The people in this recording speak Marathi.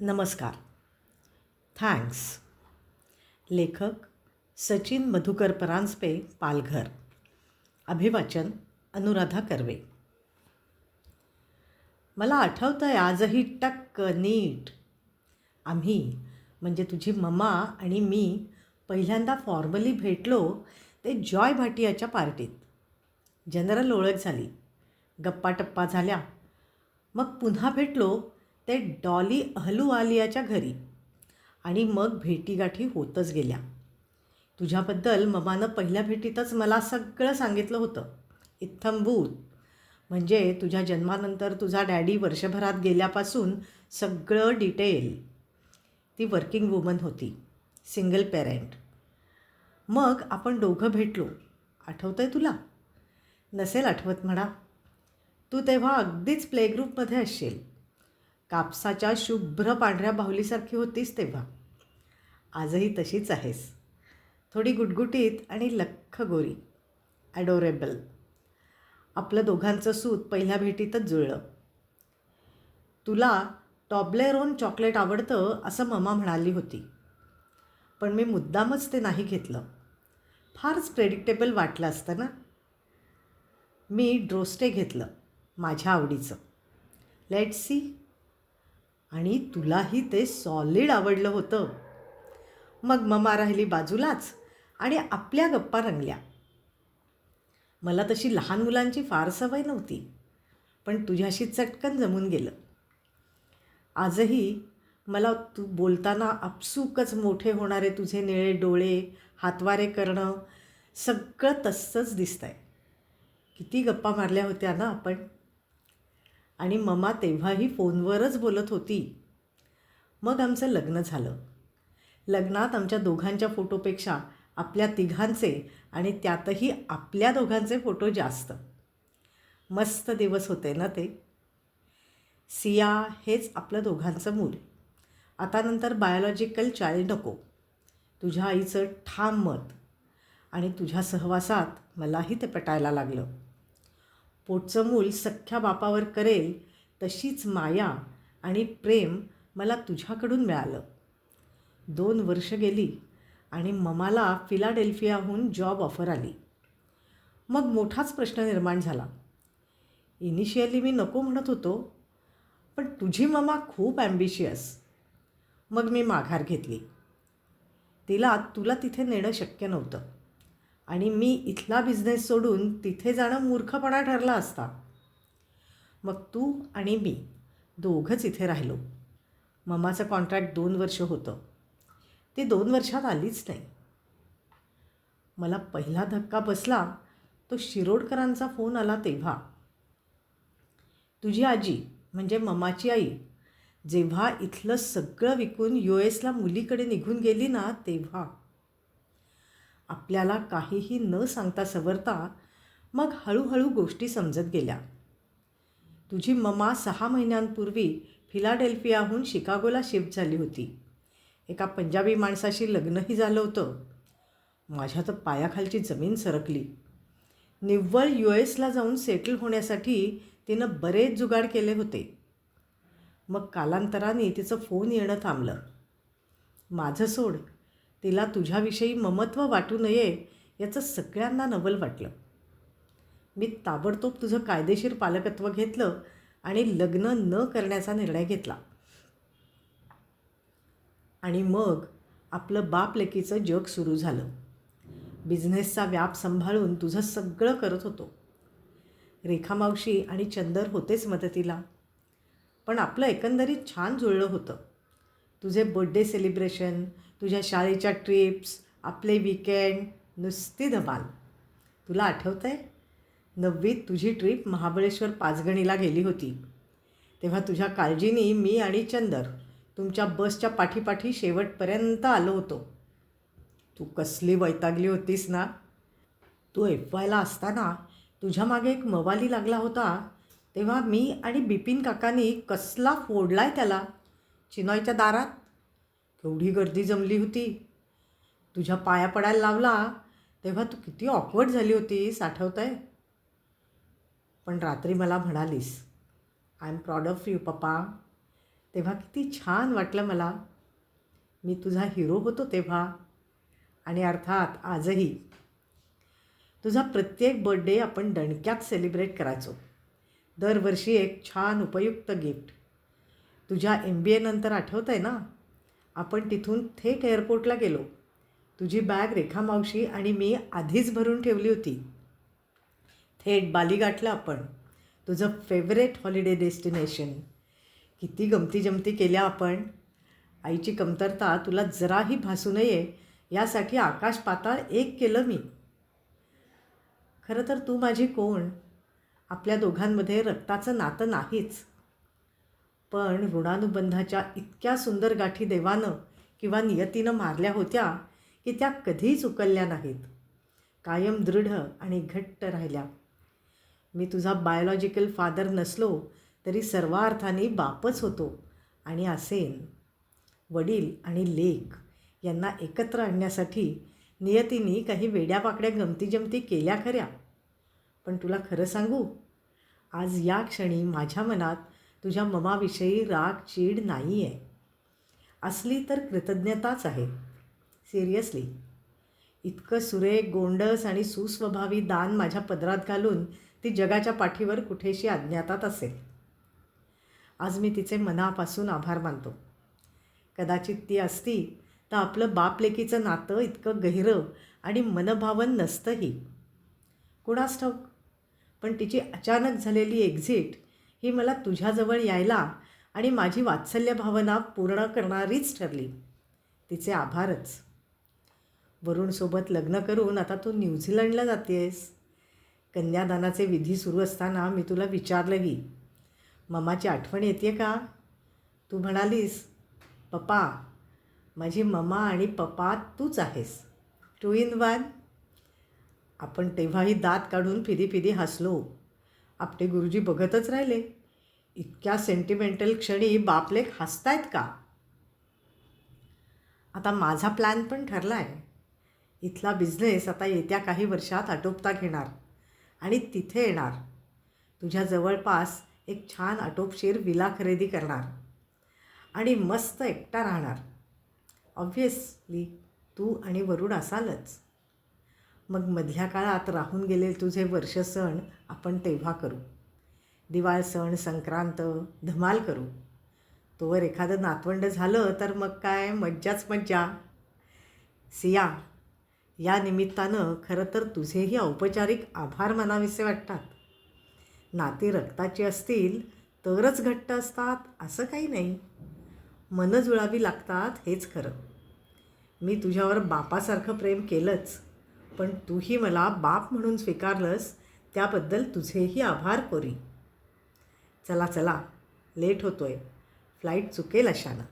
नमस्कार. थँक्स. लेखक सचिन मधुकर परांजपे पालघर. अभिवाचन अनुराधा कर्वे. मला आठवतं आहे आजही टक्क नीट. आम्ही म्हणजे तुझी ममा आणि मी पहिल्यांदा फॉर्मली भेटलो ते जॉय भाटियाच्या पार्टीत. जनरल ओळख झाली. गप्पा टप्पा झाल्या. मग पुन्हा भेटलो ते डॉली अहलुवालियाच्या घरी. आणि मग भेटीगाठी होतच गेल्या. तुझ्याबद्दल ममानं पहिल्या भेटीतच मला सगळं सांगितलं होतं. इत्थंभूत म्हणजे तुझ्या जन्मानंतर तुझा डॅडी वर्षभरात गेल्यापासून सगळं डिटेल. ती वर्किंग वुमन होती. Single parent. मग आपण दोघं भेटलो. आठवतं आहे तुला? नसेल आठवत म्हणा. तू तेव्हा अगदीच प्लेग्रुपमध्ये असशील कापसाच्या शुभ्र पांढऱ्या बाहुलीसारखी होतीस तेव्हा. आजही तशीच आहेस. थोडी गुटगुटीत आणि लख्ख गोरी. ॲडोरेबल आपलं दोघांचं सूत पहिल्या भेटीतच जुळलं. तुला टॉबलेरोन चॉकलेट आवडतं असं ममा म्हणाली होती. पण मी मुद्दामच ते नाही घेतलं. फारच प्रेडिक्टेबल वाटलं असतं ना? मी ड्रोस्टे घेतलं माझ्या आवडीचं. लेट सी आणि तुलाही ते सॉलिड आवडलं होतं. मग ममा राहिली बाजूलाच आणि आपल्या गप्पा रंगल्या. मला तशी लहान मुलांची फार सवय नव्हती पण तुझ्याशी चटकन जमून गेलं. आजही मला तू बोलताना आपसूकच मोठे होणारे तुझे निळे डोळे हातवारे करणं सगळं तसंच दिसतं आहे किती गप्पा मारल्या होत्या ना आपण. आणि ममा तेव्हाही फोनवरच बोलत होती. मग आमचं लग्न झालं. लग्नात आमच्या दोघांच्या फोटोपेक्षा आपल्या तिघांचे आणि त्यातही आपल्या दोघांचे फोटो जास्त. मस्त दिवस होते ना ते. सिया हेच आपलं दोघांचं मूल. आता नंतर बायोलॉजिकल चाइल्ड नको. तुझ्या आईचं ठाम मत आणि तुझ्या सहवासात मलाही ते पटायला लागलं. पोटचं मूल सख्ख्या बापावर करेल तशीच माया आणि प्रेम मला तुझ्याकडून मिळालं. दोन वर्ष गेली आणि ममाला फिलाडेल्फियाहून जॉब ऑफर आली. मग मोठाच प्रश्न निर्माण झाला. इनिशियली मी नको म्हणत होतो पण तुझी ममा खूप ॲम्बिशियस मग मी माघार घेतली. तिला तुला तिथे नेणं शक्य नव्हतं. आणि मी इथला बिझनेस सोडून तिथे जाणं मूर्खपणा ठरला असता. मग तू आणि मी दोघंच इथे राहिलो. ममाचं कॉन्ट्रॅक्ट दोन वर्ष होतं. ते दोन वर्षात आलीच नाही. मला पहिला धक्का बसला तो शिरोडकरांचा फोन आला तेव्हा. तुझी आजी म्हणजे ममाची आई जेव्हा इथलं सगळं विकून यू एसला मुलीकडे निघून गेली ना तेव्हा. आपल्याला काहीही न सांगता सवरता मग हळूहळू गोष्टी समजत गेल्या. तुझी ममा सहा महिन्यांपूर्वी फिलाडेल्फियाहून शिकागोला शिफ्ट झाली होती. एका पंजाबी माणसाशी लग्नही झालं होतं. माझ्या तर पायाखालची जमीन सरकली. निव्वळ यू एसला जाऊन सेटल होण्यासाठी तिनं बरेच जुगाड केले होते. मग कालांतराने तिचं फोन येणं थांबलं. माझं सोड तिला तुझ्याविषयी ममत्व वाटू नये याचं सगळ्यांना नवल वाटलं. मी ताबडतोब तुझं कायदेशीर पालकत्व घेतलं आणि लग्न न करण्याचा निर्णय घेतला. आणि मग आपलं बाप लेकीचं जग सुरू झालं. बिझनेसचा व्याप सांभाळून तुझं सगळं करत होतो. रेखामावशी आणि चंदर होतेच मदतीला. पण आपलं एकंदरीत छान जुळलं होतं. तुझे बड्डे सेलिब्रेशन तुझ्या शाळेच्या ट्रिप्स आपले विकेंड नुसती धमाल. तुला आठवतं आहे नववीत तुझी ट्रिप महाबळेश्वर पाचगणीला गेली होती. तेव्हा तुझ्या काळजीनी मी आणि चंदर तुमच्या बसच्या पाठीपाठी शेवटपर्यंत आलो होतो. तू कसली वैतागली होतीस ना? तू एफ वायला असताना तुझ्या मागे एक मवाली लागला होता. तेव्हा मी आणि बिपिन काकांनी कसला फोडलाय त्याला? चिनॉयच्या दारात? केवढी गर्दी जमली होती. तुझ्या पाया पडायला लावला तेव्हा तू किती ऑकवर्ड झाली होतीस आठवत आहे पण रात्री मला म्हणालीस I am proud of you papa. तेव्हा किती छान वाटलं मला. मी तुझा हिरो होतो तेव्हा. आणि अर्थात आजही. तुझा प्रत्येक बड्डे आपण दणक्यात सेलिब्रेट करायचो. दरवर्षी एक छान उपयुक्त गिफ्ट तुझ्या एम बी एनंतर आठवतं आहे ना? आपण तिथून थेट एअरपोर्टला गेलो. तुझी बॅग रेखा मावशी आणि मी आधीच भरून ठेवली होती. थेट बाली गाठलं आपण. तुझं फेवरेट हॉलिडे डेस्टिनेशन किती गमती जमती केल्या आपण. आईची कमतरता तुला जराही भासू नये यासाठी आकाश पाताळ एक केलं मी. खरं तर तू माझी कोण? आपल्या दोघांमध्ये रक्ताचं नातं नाहीच. पण ऋणानुबंधाच्या इतक्या सुंदर गाठी देवानं किंवा नियतीनं मारल्या होत्या की त्या कधीच उकलल्या नाहीत. कायम दृढ आणि घट्ट राहिल्या. मी तुझा बायोलॉजिकल फादर नसलो तरी सर्वार्थाने बापच होतो आणि असेन. वडील आणि लेख यांना एकत्र आणण्यासाठी नियतीने काही वेड्यापाकड्या गमतीजमती केल्या खऱ्या. पण तुला खरं सांगू आज या क्षणी माझ्या मनात तुझ्या ममाविषयी राग चीड नाही आहे असली तर कृतज्ञताच आहे. सिरियसली. इतकं सुरेख गोंडस आणि सुस्वभावी दान माझ्या पदरात घालून ती जगाच्या पाठीवर कुठेशी अज्ञातात असेल. आज मी तिचे मनापासून आभार मानतो. कदाचित ती असती तर आपलं बापलेकीचं नातं इतकं गहिरं आणि मनभावन नसतंही. कुणास ठाऊक? पण तिची अचानक झालेली एक्झिट ही मला तुझ्याजवळ यायला आणि माझी वात्सल्य भावना पूर्ण करणारीच ठरली. तिचे आभारच. वरुणसोबत लग्न करून आता तू न्यूझीलंडला जातेस. कन्यादानाचे विधी सुरू असताना मी तुला विचारलंही. ममाची आठवण येते का? तू म्हणालीस पप्पा माझी ममा आणि पप्पा तूच आहेस. Two in one. आपण तेव्हाही दात काढून फिदी फिदी हसलो. आपले गुरुजी बघतच राहिले. इतक्या सेंटिमेंटल क्षणी बापलेख हसतायत का? आता माझा प्लॅन पण ठरला आहे इथला बिझनेस आता येत्या काही वर्षात आटोपता घेणार आणि तिथे येणार. तुझ्या जवळपास एक छान आटोपशीर विला खरेदी करणार आणि मस्त एकटा राहणार. ऑब्व्हियसली तू आणि वरुण असालच. मग मधल्या काळात राहून गेले तुझे वर्ष सण आपण तेव्हा करू. दिवाळ सण संक्रांत धमाल करू. तोवर एखादं नातवंड झालं तर मग काय? मज्जाच मज्जा. सिया या निमित्तानं खरं तर तुझेही औपचारिक आभार मानावेसे वाटतात. नाती रक्ताची असतील तरच घट्ट असतात असं काही नाही. मनं जुळावी लागतात हेच खरं. मी तुझ्यावर बापासारखं प्रेम केलंच. पण तूही मला बाप म्हणून स्वीकारलंस त्याबद्दल तुझेही आभार कोरी चला चला. लेट होतोय. फ्लाईट चुकेल अशानं.